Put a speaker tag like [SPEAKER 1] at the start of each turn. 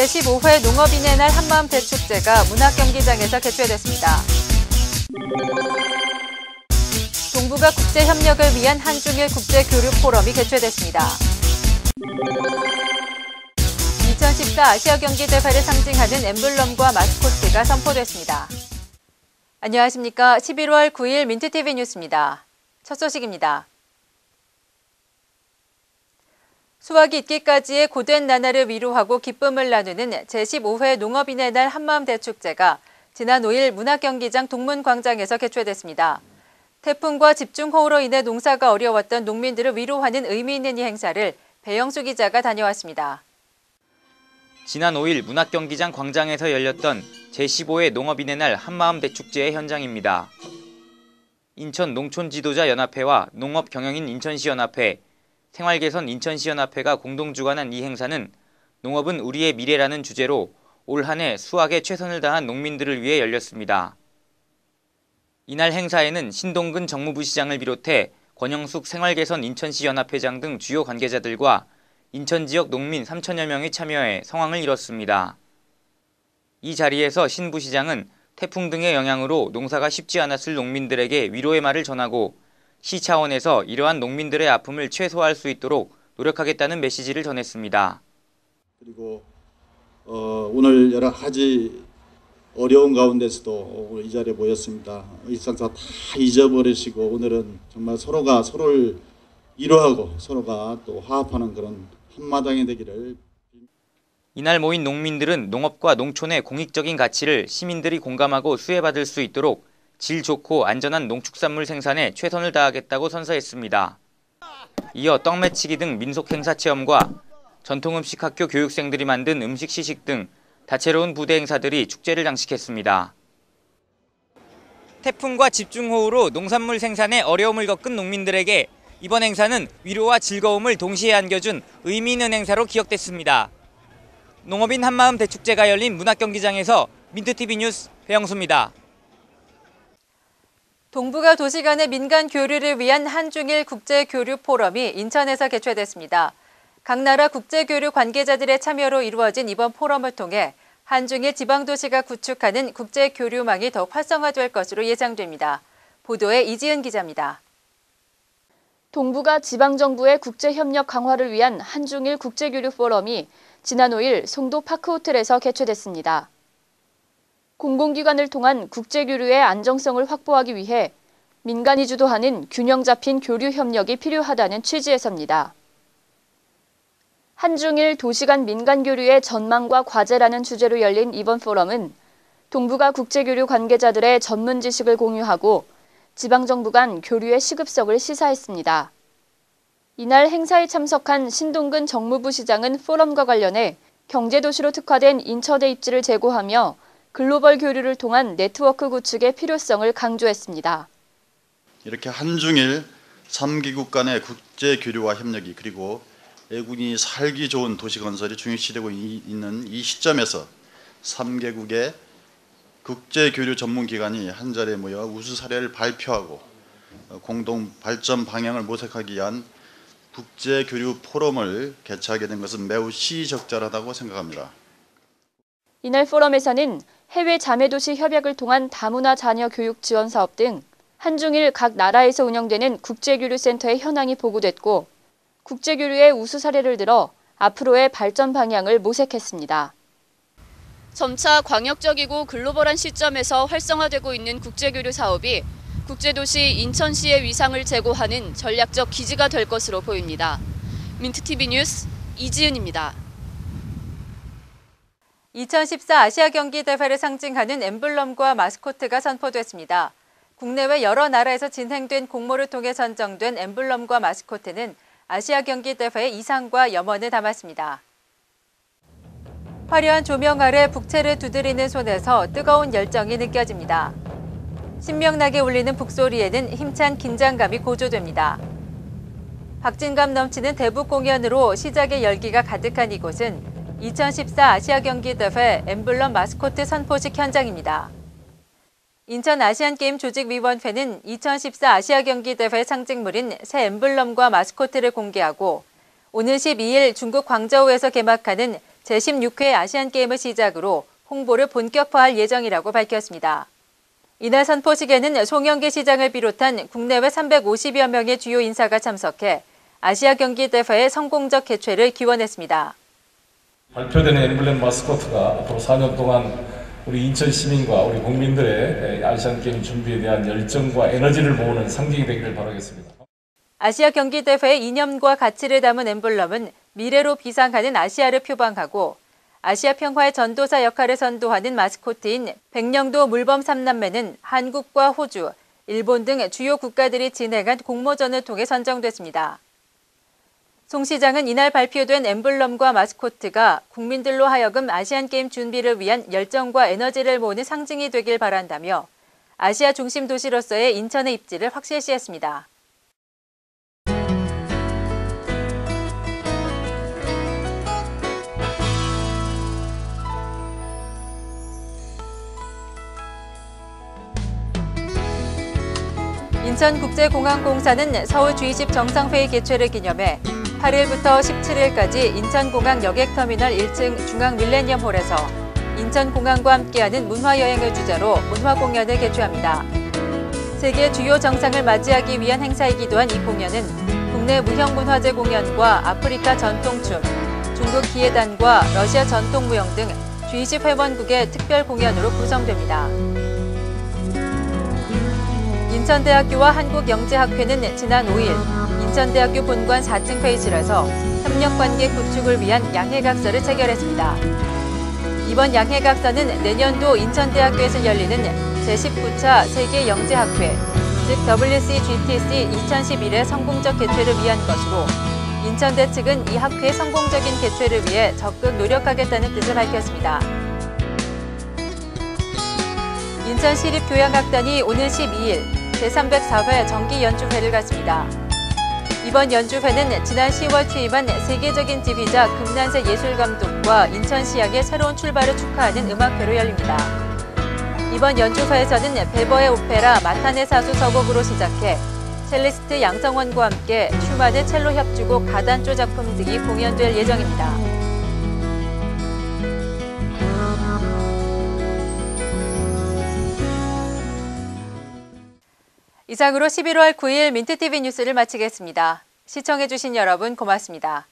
[SPEAKER 1] 제15회 농업인의 날 한마음 대축제가 문학경기장에서 개최됐습니다. 동북아 국제협력을 위한 한중일 국제교류 포럼이 개최됐습니다. 2014 아시아 경기 대회를 상징하는 엠블럼과 마스코트가 선포됐습니다. 안녕하십니까. 11월 9일 민트TV 뉴스입니다. 첫 소식입니다. 수확이 있기까지의 고된 나날을 위로하고 기쁨을 나누는 제15회 농업인의 날 한마음 대축제가 지난 5일 문학경기장 동문광장에서 개최됐습니다. 태풍과 집중호우로 인해 농사가 어려웠던 농민들을 위로하는 의미 있는 이 행사를 배영수 기자가 다녀왔습니다.
[SPEAKER 2] 지난 5일 문학경기장 광장에서 열렸던 제15회 농업인의 날 한마음 대축제의 현장입니다. 인천 농촌지도자연합회와 농업경영인 인천시연합회, 생활개선 인천시연합회가 공동 주관한 이 행사는 농업은 우리의 미래라는 주제로 올 한 해 수확에 최선을 다한 농민들을 위해 열렸습니다. 이날 행사에는 신동근 정무부시장을 비롯해 권영숙 생활개선 인천시 연합회장 등 주요 관계자들과 인천 지역 농민 3천여 명이 참여해 성황을 이뤘습니다. 이 자리에서 신 부시장은 태풍 등의 영향으로 농사가 쉽지 않았을 농민들에게 위로의 말을 전하고 시 차원에서 이러한 농민들의 아픔을 최소화할 수 있도록 노력하겠다는 메시지를 전했습니다.
[SPEAKER 3] 그리고 어, 오늘 여러 가지 어려운 가운데서도 오늘 이 자리에 모였습니다. 일상사 다 잊어버리시고 오늘은 정말 서로가 서로를 위로하고 서로가 또 화합하는 그런 한마당이 되기를
[SPEAKER 2] 이날 모인 농민들은 농업과 농촌의 공익적인 가치를 시민들이 공감하고 수혜받을 수 있도록 질 좋고 안전한 농축산물 생산에 최선을 다하겠다고 선서했습니다. 이어 떡매치기 등 민속 행사 체험과 전통 음식 학교 교육생들이 만든 음식 시식 등 다채로운 부대 행사들이 축제를 장식했습니다. 태풍과 집중호우로 농산물 생산에 어려움을 겪은 농민들에게 이번 행사는 위로와 즐거움을 동시에 안겨준 의미 있는 행사로 기억됐습니다. 농업인 한마음 대축제가 열린 문학경기장에서 민트TV 뉴스 배영수입니다.
[SPEAKER 1] 동북아 도시 간의 민간 교류를 위한 한중일 국제교류 포럼이 인천에서 개최됐습니다. 각 나라 국제교류 관계자들의 참여로 이루어진 이번 포럼을 통해 한중일 지방도시가 구축하는 국제교류망이 더욱 활성화될 것으로 예상됩니다. 보도에 이지은 기자입니다.
[SPEAKER 4] 동북아 지방정부의 국제협력 강화를 위한 한중일 국제교류 포럼이 지난 5일 송도 파크호텔에서 개최됐습니다. 공공기관을 통한 국제교류의 안정성을 확보하기 위해 민간이 주도하는 균형 잡힌 교류 협력이 필요하다는 취지에서입니다. 한중일 도시간 민간 교류의 전망과 과제라는 주제로 열린 이번 포럼은 동북아 국제교류 관계자들의 전문 지식을 공유하고 지방정부 간 교류의 시급성을 시사했습니다. 이날 행사에 참석한 신동근 정무부 시장은 포럼과 관련해 경제도시로 특화된 인천의 입지를 제고하며 글로벌 교류를 통한 네트워크 구축의 필요성을 강조했습니다.
[SPEAKER 5] 이렇게 한중일 3기국 간의 국제 교류와 협력이 그리고 애군이 살기 좋은 도시 건설이 중요시되고 있는 이 시점에서 3개국의 국제 교류 전문 기관이 한 자리에 모여 우수 사례를 발표하고 공동 발전 방향을 모색하기 위한 국제 교류 포럼을 개최하게 된 것은 매우 시적절하다고 생각합니다.
[SPEAKER 4] 이날 포럼에서는 해외 자매도시 협약을 통한 다문화 자녀 교육 지원 사업 등 한중일 각 나라에서 운영되는 국제교류센터의 현황이 보고됐고 국제교류의 우수 사례를 들어 앞으로의 발전 방향을 모색했습니다. 점차 광역적이고 글로벌한 시점에서 활성화되고 있는 국제교류 사업이 국제도시 인천시의 위상을 제고하는 전략적 기지가 될 것으로 보입니다. 민트TV 뉴스 이지은입니다.
[SPEAKER 1] 2014 아시아 경기 대회를 상징하는 엠블럼과 마스코트가 선포됐습니다. 국내외 여러 나라에서 진행된 공모를 통해 선정된 엠블럼과 마스코트는 아시아 경기 대회의 이상과 염원을 담았습니다. 화려한 조명 아래 북채를 두드리는 손에서 뜨거운 열정이 느껴집니다. 신명나게 울리는 북소리에는 힘찬 긴장감이 고조됩니다. 박진감 넘치는 대북 공연으로 시작의 열기가 가득한 이곳은 2014 아시아 경기 대회 엠블럼 마스코트 선포식 현장입니다. 인천 아시안게임 조직위원회는 2014 아시아 경기 대회 상징물인 새 엠블럼과 마스코트를 공개하고 오늘 12일 중국 광저우에서 개막하는 제16회 아시안게임을 시작으로 홍보를 본격화할 예정이라고 밝혔습니다. 이날 선포식에는 송영기 시장을 비롯한 국내외 350여 명의 주요 인사가 참석해 아시아 경기 대회의 성공적 개최를 기원했습니다.
[SPEAKER 6] 발표되는 엠블렘 마스코트가 앞으로 4년 동안 우리 인천 시민과 우리 국민들의 아시안 게임 준비에 대한 열정과 에너지를 모으는 상징이 되기를 바라겠습니다.
[SPEAKER 1] 아시아 경기 대회의 이념과 가치를 담은 엠블럼은 미래로 비상하는 아시아를 표방하고 아시아 평화의 전도사 역할을 선도하는 마스코트인 백령도 물범 삼남매는 한국과 호주, 일본 등 주요 국가들이 진행한 공모전을 통해 선정됐습니다. 송 시장은 이날 발표된 엠블럼과 마스코트가 국민들로 하여금 아시안게임 준비를 위한 열정과 에너지를 모으는 상징이 되길 바란다며 아시아 중심 도시로서의 인천의 입지를 확실시했습니다. 인천국제공항공사는 서울 G20 정상회의 개최를 기념해 8일부터 17일까지 인천공항 여객터미널 1층 중앙 밀레니엄홀에서 인천공항과 함께하는 문화여행을 주제로 문화공연을 개최합니다. 세계 주요 정상을 맞이하기 위한 행사이기도 한 이 공연은 국내 무형문화재 공연과 아프리카 전통춤, 중국 기예단과 러시아 전통무용 등 G20 회원국의 특별 공연으로 구성됩니다. 인천대학교와 한국영재학회는 지난 5일 인천대학교 본관 4층 회의실에서 협력관계 구축을 위한 양해각서를 체결했습니다. 이번 양해각서는 내년도 인천대학교에서 열리는 제19차 세계영재학회, 즉 WCGTC 2011의 성공적 개최를 위한 것이고 인천대 측은 이 학회의 성공적인 개최를 위해 적극 노력하겠다는 뜻을 밝혔습니다. 인천시립교향악단이 오늘 12일 제304회 정기연주회를 갖습니다. 이번 연주회는 지난 10월 취임한 세계적인 지휘자 금난세 예술감독과 인천시향의 새로운 출발을 축하하는 음악회로 열립니다. 이번 연주회에서는 베버의 오페라 마타네 사수 서곡으로 시작해 첼리스트 양성원과 함께 슈만의 첼로 협주곡 가단조 작품 등이 공연될 예정입니다. 이상으로 11월 9일 민트TV 뉴스를 마치겠습니다. 시청해주신 여러분 고맙습니다.